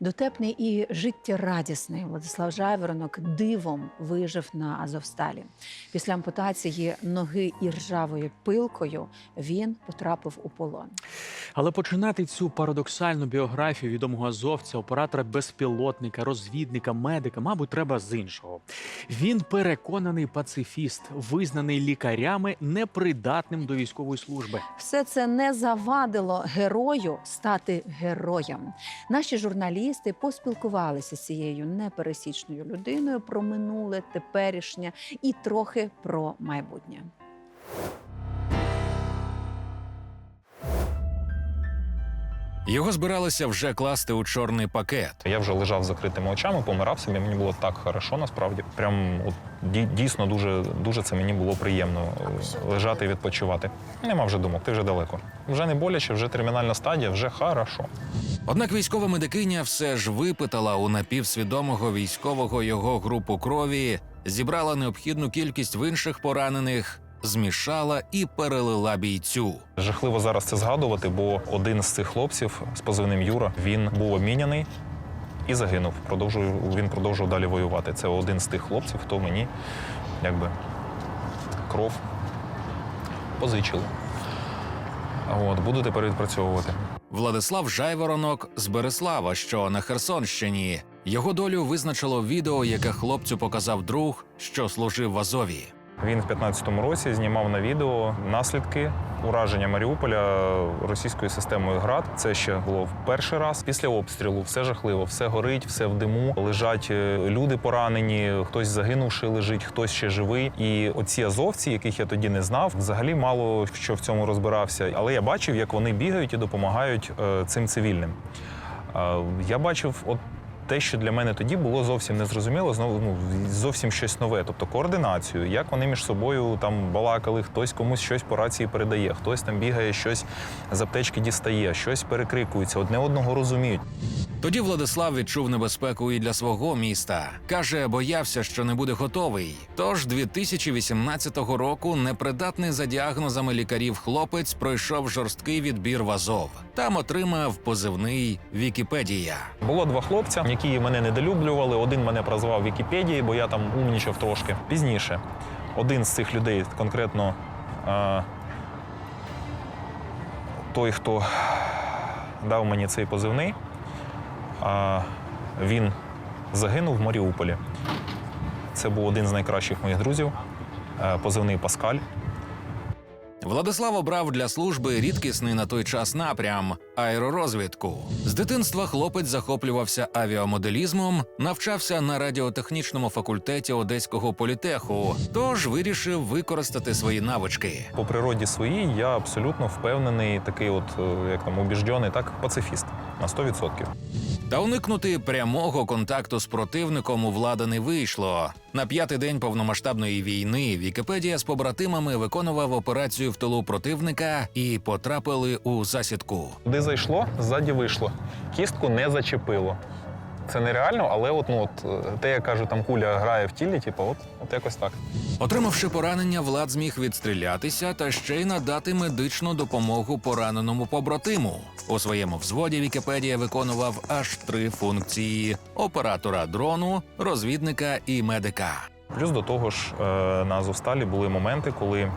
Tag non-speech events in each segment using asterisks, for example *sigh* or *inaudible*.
Дотепний і життєрадісний Владислав Жайворонок дивом вижив на Азовсталі. Після ампутації ноги і ржавою пилкою він потрапив у полон. Але починати цю парадоксальну біографію відомого азовця, оператора безпілотника, розвідника, медика, мабуть, треба з іншого. Він переконаний пацифіст, визнаний лікарями непридатним до військової служби. Все це не завадило герою стати героєм. Наші журналісти поспілкувалися з цією непересічною людиною про минуле, теперішнє і трохи про майбутнє. Його збиралися вже класти у чорний пакет. Я вже лежав з закритими очами, помирав собі. Мені було так хорошо, насправді. Прям от дійсно дуже, дуже це мені було приємно е, лежати і відпочивати. Нема вже думок, ти вже далеко. Вже не боляче, вже термінальна стадія, вже хорошо. Однак військова медикиня все ж випитала у напівсвідомого військового його групу крові, зібрала необхідну кількість в інших поранених, змішала і перелила бійцю. Жахливо зараз це згадувати, бо один з цих хлопців з позивним Юра він був обміняний і загинув. Продовжую, він продовжував далі воювати. Це один з тих хлопців, хто мені якби кров позичили. От, буду тепер відпрацьовувати. Владислав Жайворонок з Береслава, що на Херсонщині. Його долю визначило відео, яке хлопцю показав друг, що служив в Азові. Він в 15-му році знімав на відео наслідки ураження Маріуполя російською системою ГРАД. Це ще було в перший раз. Після обстрілу все жахливо, все горить, все в диму. Лежать е, люди поранені, хтось загинувши лежить, хтось ще живий. І оці азовці, яких я тоді не знав, взагалі мало що в цьому розбирався. Але я бачив, як вони бігають і допомагають е, цим цивільним. Е, Я бачив, от те, що для мене тоді було зовсім незрозуміло, знову ну зовсім щось нове. Тобто координацію, як вони між собою там балакали, хтось комусь щось по рації передає, хтось там бігає, щось з аптечки дістає, щось перекрикується, одне одного розуміють. Тоді Владислав відчув небезпеку і для свого міста. Каже, боявся, що не буде готовий. Тож 2018 року непридатний за діагнозами лікарів хлопець пройшов жорсткий відбір в Азов. Там отримав позивний Вікіпедія. Було два хлопця, які мене недолюблювали. Один мене прозвав Вікіпедії, бо я там умнічав трошки. Пізніше один з цих людей, конкретно е, той, хто дав мені цей позивний, е, він загинув в Маріуполі. Це був один з найкращих моїх друзів, е, позивний Паскаль. Владислав обрав для служби рідкісний на той час напрям аеророзвідку. З дитинства хлопець захоплювався авіамоделізмом, навчався на радіотехнічному факультеті Одеського політеху, тож вирішив використати свої навички. По природі своїй я абсолютно впевнений, такий, от е, як там убіждений, так пацифіст на 100%. Та уникнути прямого контакту з противником у влади не вийшло. На п'ятий день повномасштабної війни Вікіпедія з побратимами виконував операцію в тилу противника і потрапили у засідку. Куди зайшло, ззаді вийшло. Кістку не зачепило. Це нереально, але от, ну, от, е, те, я кажу, там куля грає в тілі, типу, от, от якось так. Отримавши поранення, Влад зміг відстрілятися та ще й надати медичну допомогу пораненому побратиму. У своєму взводі Вікіпедія виконував аж три функції: оператора дрону, розвідника і медика. Плюс до того ж, е, на Азовсталі були моменти, коли е,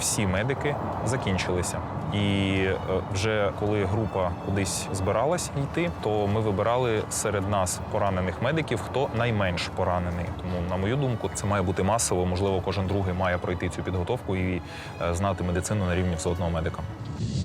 всі медики закінчилися. І е, вже коли група кудись збиралась йти, то ми вибирали серед нас поранених медиків, хто найменш поранений. Тому, на мою думку, це має бути масово. Можливо, кожен другий має пройти цю підготовку і е, знати медицину на рівні взводного медика.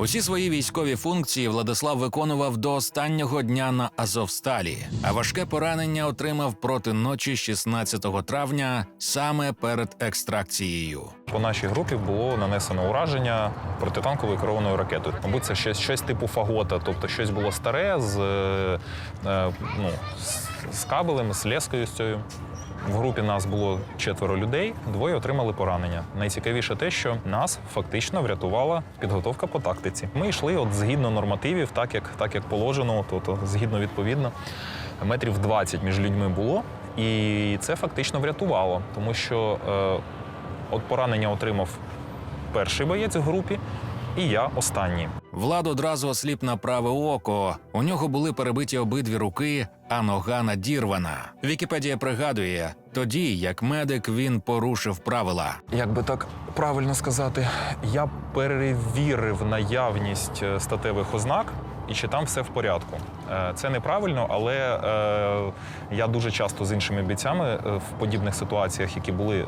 Усі свої військові функції Владислав виконував до останнього дня на Азовсталі, а важке поранення отримав проти ночі 16 травня саме перед екстракцією. По нашій групі було нанесено ураження протитанковою керованою ракетою. Мабуть, це щось, щось типу фагота, тобто щось було старе з, е, е, ну, з, кабелем, з лескою з цією. В групі нас було четверо людей, двоє отримали поранення. Найцікавіше те, що нас фактично врятувала підготовка по тактиці. Ми йшли от згідно нормативів, так як, так як положено, тобто згідно відповідно. Метрів 20 між людьми було, і це фактично врятувало, тому що е, От поранення отримав перший боєць в групі, і я останній. Влад одразу осліп на праве око. У нього були перебиті обидві руки, а нога надірвана. Вікіпедія пригадує, тоді, як медик, він порушив правила. Як би так правильно сказати, я перевірив наявність е, статевих ознак. І чи там все в порядку. Е, Це неправильно, але е, я дуже часто з іншими бійцями е, в подібних ситуаціях, які були,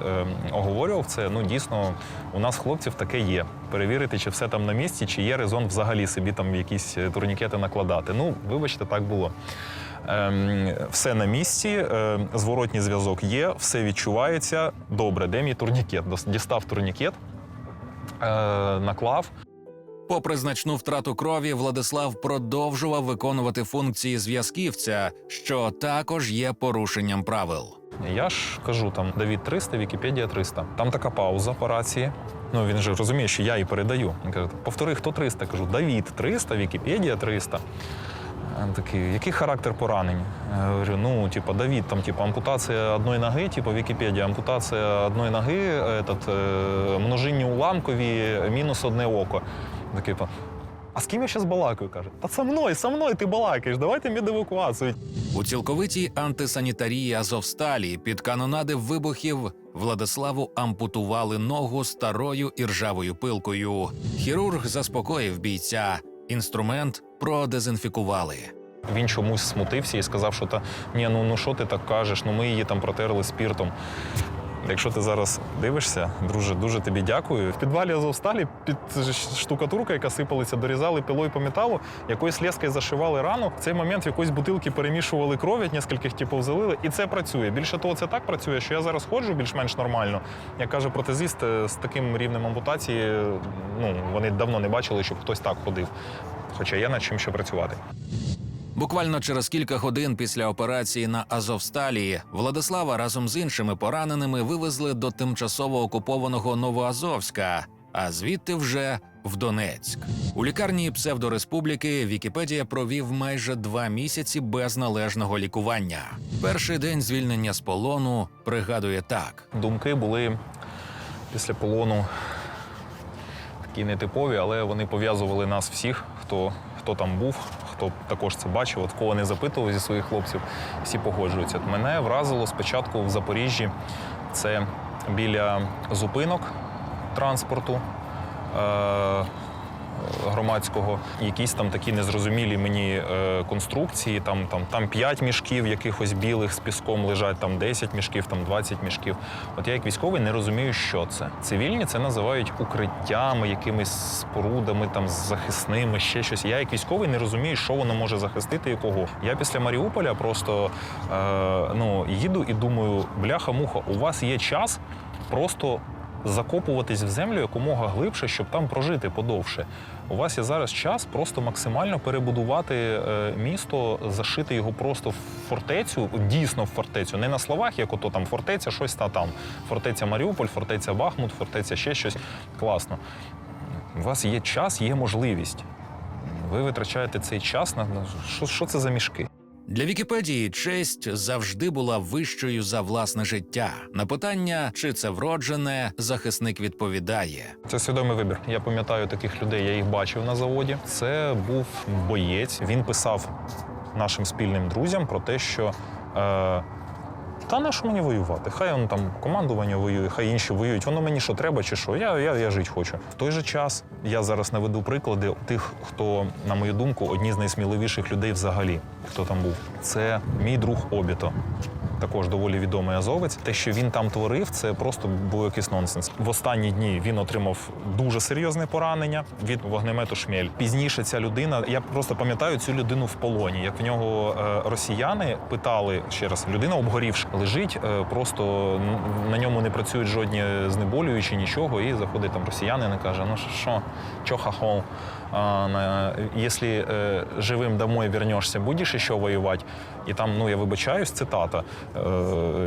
оговорював це. Ну дійсно, у нас хлопців таке є. Перевірити, чи все там на місці, чи є резон взагалі собі там якісь турнікети накладати. Ну, вибачте, так було. Ем, все на місці, зворотній зв'язок є, все відчувається. Добре, де мій турнікет? Дістав турнікет, наклав. Попри значну втрату крові, Владислав продовжував виконувати функції зв'язківця, що також є порушенням правил. Я ж кажу там Давід 300, Вікіпедія 300. Там така пауза по рації. Ну він же розуміє, що я її передаю. Він каже: повтори, хто 300? Кажу, Давід 300, Вікіпедія 300. Він такий, який характер поранень? Я говорю, ну, типа, Давід, там, типа, ампутація одної ноги, типа Вікіпедія, ампутація одної ноги, этот, е, множинні уламкові, мінус одне око. Такий, типа, а з ким я зараз балакаю? каже, та со мною, со мною ти балакаєш, давайте медевакуацію. У цілковитій антисанітарії Азовсталі під канонади вибухів Владиславу ампутували ногу старою іржавою пилкою. Хірург заспокоїв бійця. Інструмент продезінфікували. Він чомусь смутився і сказав, що та ні, ну ну що ти так кажеш? Ну ми її там протерли спіртом. Якщо ти зараз дивишся, друже, дуже тобі дякую. В підвалі Азовсталі під штукатурка, яка сипалася, дорізали пилою по металу, якоюсь лескою зашивали рану. В цей момент в якоїсь бутилки перемішували кров, від нескольких типів залили, і це працює. Більше того, це так працює, що я зараз ходжу більш-менш нормально. Як каже протезіст, е, з таким рівнем ампутації, ну вони давно не бачили, щоб хтось так ходив. Хоча є над чим ще працювати. Буквально через кілька годин після операції на Азовсталі Владислава разом з іншими пораненими вивезли до тимчасово окупованого Новоазовська, а звідти вже в Донецьк. У лікарні псевдореспубліки Вікіпедія провів майже два місяці без належного лікування. Перший день звільнення з полону пригадує так. Думки були після полону такі нетипові, але вони пов'язували нас всіх, хто, хто там був, хто також це бачив, от кого не запитував зі своїх хлопців, всі погоджуються. Мене вразило спочатку в Запоріжжі це біля зупинок транспорту. Е- громадського, якісь там такі незрозумілі мені е, конструкції. Там, там, там 5 мішків якихось білих з піском лежать, там 10 мішків, там 20 мішків. От я як військовий не розумію, що це. Цивільні це називають укриттями, якимись спорудами, там захисними, ще щось. Я як військовий не розумію, що воно може захистити і кого. Я після Маріуполя просто е, ну, їду і думаю, бляха-муха, у вас є час просто закопуватись в землю якомога глибше, щоб там прожити подовше. У вас є зараз час просто максимально перебудувати е, місто, зашити його просто в фортецю, дійсно в фортецю, не на словах, як ото там фортеця, щось та там. Фортеця Маріуполь, фортеця Бахмут, фортеця ще щось. Класно. У вас є час, є можливість. Ви витрачаєте цей час на що, що це за мішки? Для Вікіпедії честь завжди була вищою за власне життя. На питання, чи це вроджене, захисник відповідає. Це свідомий вибір. Я пам'ятаю таких людей, я їх бачив на заводі. Це був боєць. Він писав нашим спільним друзям про те, що е, та на що мені воювати? Хай он там командування воює, хай інші воюють. Воно мені що треба, чи що? Я, я, я жити хочу. В той же час я зараз наведу приклади тих, хто, на мою думку, одні з найсміливіших людей взагалі, хто там був. Це мій друг Обіто також доволі відомий азовець. Те, що він там творив, це просто був якийсь нонсенс. В останні дні він отримав дуже серйозне поранення від вогнемету Шмель. Пізніше ця людина, я просто пам'ятаю цю людину в полоні. Як в нього е, росіяни питали ще раз, людина обгорівши, лежить, е, просто на ньому не працюють жодні знеболюючі нічого. І заходить там росіянин і каже: Ну що? А, на- Якщо е, живим домой вернешся, будеш ще воювати? І там, ну я вибачаюсь, цитата е,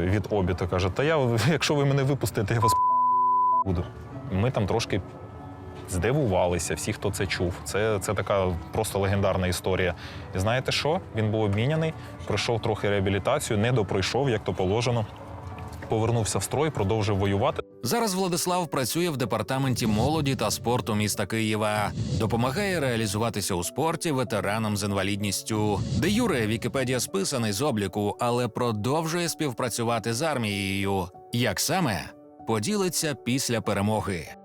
від обіта каже: Та я, *laughs* якщо ви мене випустите, я вас *laughs* буду. Ми там трошки здивувалися, всі, хто це чув. Це, це така просто легендарна історія. І знаєте що? Він був обміняний, пройшов трохи реабілітацію, не допройшов, як то положено. Повернувся в строй, продовжив воювати. Зараз Владислав працює в департаменті молоді та спорту міста Києва, допомагає реалізуватися у спорті ветеранам з інвалідністю. Де Юре Вікіпедія списаний з обліку, але продовжує співпрацювати з армією. Як саме поділиться після перемоги?